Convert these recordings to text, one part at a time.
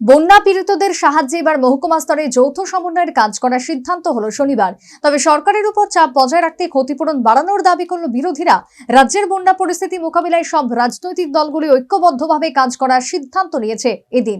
বন্যা পীড়িতদের সাহায্যে এবার মহকুমা স্তরে যৌথ সমন্বয়ের কাজ করার সিদ্ধান্ত হলো শনিবার। তবে সরকারের উপর চাপ বজায় রাখতে ক্ষতিপূরণ বাড়ানোর দাবি করল বিরোধীরা। রাজ্যের বন্যা পরিস্থিতি মোকাবিলায় সব রাজনৈতিক দলগুলি ঐক্যবদ্ধভাবে কাজ করার সিদ্ধান্ত নিয়েছে এদিন।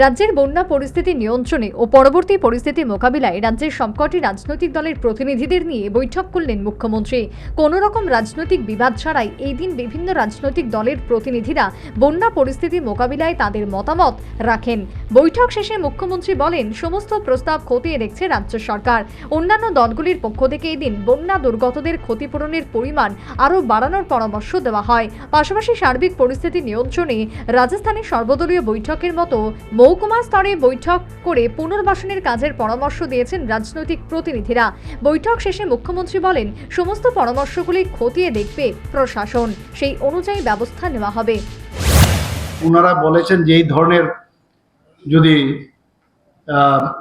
রাজ্যের বন্যা পরিস্থিতি নিয়ন্ত্রণে ও পরবর্তী পরিস্থিতি মোকাবিলায় রাজ্যের সবকটি রাজনৈতিক দলের প্রতিনিধিদের নিয়ে বৈঠক করলেন মুখ্যমন্ত্রী। কোনো রকম রাজনৈতিক বিবাদ ছাড়াই এই দিন বিভিন্ন রাজনৈতিক দলের প্রতিনিধিরা বন্যা পরিস্থিতি মোকাবিলায় তাদের মতামত রাখেন। বৈঠক শেষে মুখ্যমন্ত্রী বলেন, সমস্ত প্রস্তাব খতিয়ে দেখছে রাজ্য সরকার। অন্যান্য দলগুলির পক্ষ থেকে এদিন বন্যা দুর্গতদের ক্ষতিপূরণের পরিমাণ আরও বাড়ানোর পরামর্শ দেওয়া হয়। পাশাপাশি সার্বিক পরিস্থিতি নিয়ন্ত্রণে রাজস্থানের সর্বদলীয় বৈঠকের মতো মহকুমা স্তরে বৈঠক করে পুনর্বাসনের কাজের পরামর্শ দিয়েছেন রাজনৈতিক প্রতিনিধিরা। বৈঠক শেষে মুখ্যমন্ত্রী বলেন, সমস্ত পরামর্শগুলি খতিয়ে দেখবে প্রশাসন। সেই অনুযায়ী ব্যবস্থা নেওয়া হবে। ওনারা বলেছেন যে এই ধরনের যদি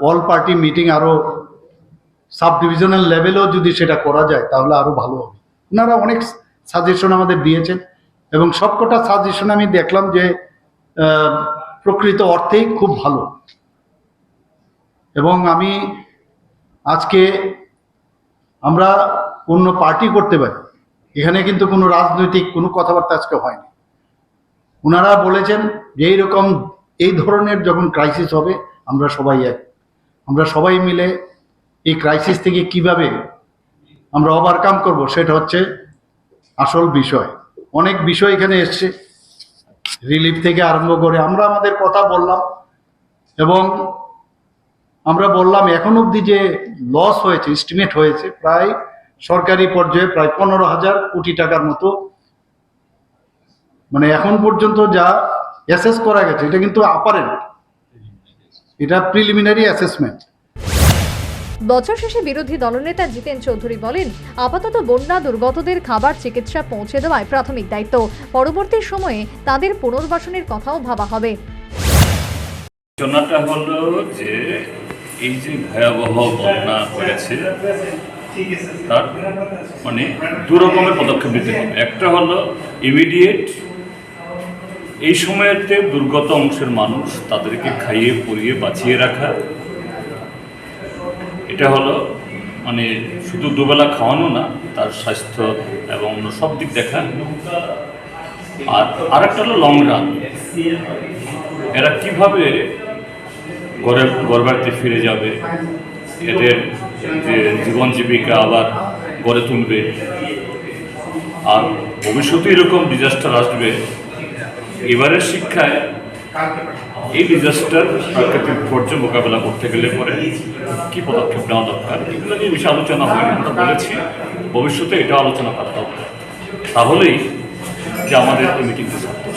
অল পার্টি মিটিং আরও সাব ডিভিশনাল লেভেলেও যদি সেটা করা যায়, তাহলে আরও ভালো হবে। ওনারা অনেক সাজেশন আমাদের দিয়েছেন এবং সবকটা সাজেশন আমি দেখলাম যে প্রকৃত অর্থেই খুব ভালো। এবং আমি আজকে আমরা অন্য পার্টি করতে পারি। এখানে কিন্তু কোনো রাজনৈতিক কোনো কথাবার্তা আজকে হয়নি। ওনারা বলেছেন যে এইরকম এই ধরনের যখন ক্রাইসিস হবে, আমরা সবাই এক। আমরা সবাই মিলে এই ক্রাইসিস থেকে কীভাবে আমরা ওভারকাম করব, সেটা হচ্ছে আসল বিষয়। অনেক বিষয় এখানে এসছে। রিলিফ থেকে আরম্ভ করে আমরা আমাদের কথা বললাম এবং আমরা বললাম এখন অবধি যে লস হয়েছে এস্টিমেট হয়েছে, প্রায় সরকারি পর্যায়ে প্রায় পনেরো হাজার কোটি টাকার মতো। মানে এখন পর্যন্ত যা অ্যাসেস করা গেছে, এটা কিন্তু আপারেন্ট এটা প্রিলিমিনারি অ্যাসেসমেন্ট বছর শেষে বিরোধী দলনেতা জিতেন চৌধুরী বলেন, আপাতত বন্যা দুর্গতদের খাবার চিকিৎসা পৌঁছে দেওয়ায় প্রাথমিক দায়িত্ব। পরবর্তী সময়ে তাদের পুনর্বাসনের কথাও ভাবা হবে। তার মানে দু রকমের পদক্ষেপ নিতে হবে। একটা হলো ইমিডিয়েট এই সময়তে দুর্গত অংশের মানুষ তাদেরকে খাইয়ে পরিয়ে বাঁচিয়ে রাখা এটা হলো মানে শুধু দুবেলা খাওয়ানো না, তার স্বাস্থ্য এবং অন্য সব দিক দেখা আর আরেকটা হলো লং রান এরা কীভাবে ঘরে ঘর বাড়িতে ফিরে যাবে, এদের যে জীবন জীবিকা আবার গড়ে তুলবে। আর ভবিষ্যতে এরকম ডিজাস্টার আসবে। এবারের শিক্ষায় এই ডিজাস্টার প্রাকৃতিক বিপর্যয় মোকাবেলা করতে গেলে পরে কি পদক্ষেপ নেওয়া দরকার? এগুলো নিয়ে বেশি আলোচনা হয়নি, আমরা বলেছি ভবিষ্যতে এটা আলোচনা করা দরকার। তাহলেই যে আমাদের এই মিটিংটা সার্থক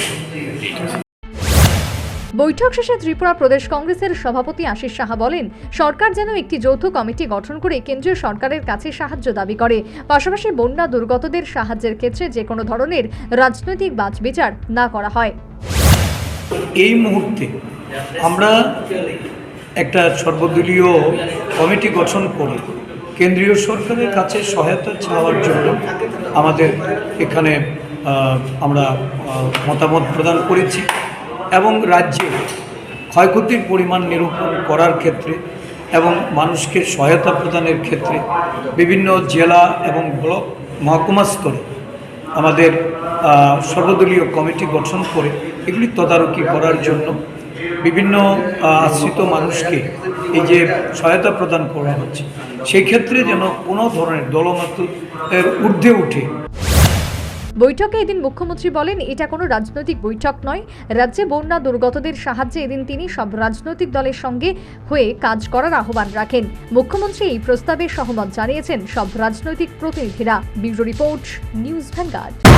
বৈঠক শেষে ত্রিপুরা প্রদেশ কংগ্রেসের সভাপতি আশিস সাহা বলেন, সরকার যেন একটি যৌথ কমিটি গঠন করে কেন্দ্রীয় সরকারের কাছে সাহায্য দাবি করে। পাশাপাশি বন্যা দুর্গতদের সাহায্যের ক্ষেত্রে যে কোনো ধরনের রাজনৈতিক বাছবিচার না করা হয়। এই মুহূর্তে আমরা একটা সর্বদলীয় কমিটি গঠন করে কেন্দ্রীয় সরকারের কাছে সহায়তা চাওয়ার জন্য আমাদের এখানে আমরা মতামত প্রদান করেছি এবং রাজ্যে ক্ষয়ক্ষতির পরিমাণ নিরূপণ করার ক্ষেত্রে এবং মানুষকে সহায়তা প্রদানের ক্ষেত্রে বিভিন্ন জেলা এবং ব্লক, মহকুমা স্তরে আমাদের সর্বদলীয় কমিটি গঠন করে এগুলি তদারকি করার জন্য বিভিন্ন আশ্রিত মানুষকে এই যে সহায়তা প্রদান করা হচ্ছে। সেই ক্ষেত্রে যেন কোনো ধরনের দলমাত্র ঊর্ধ্বে উঠে বৈঠকে এদিন মুখ্যমন্ত্রী বলেন, এটা কোনো রাজনৈতিক বৈঠক নয়। রাজ্যে বন্যা দুর্গতদের সাহায্যে এদিন তিনি সব রাজনৈতিক দলের সঙ্গে হয়ে কাজ করার আহ্বান রাখেন। মুখ্যমন্ত্রী এই প্রস্তাবে সহমত জানিয়েছেন, সব রাজনৈতিক প্রতিনিধিরা। Bureau report, News Vanguard.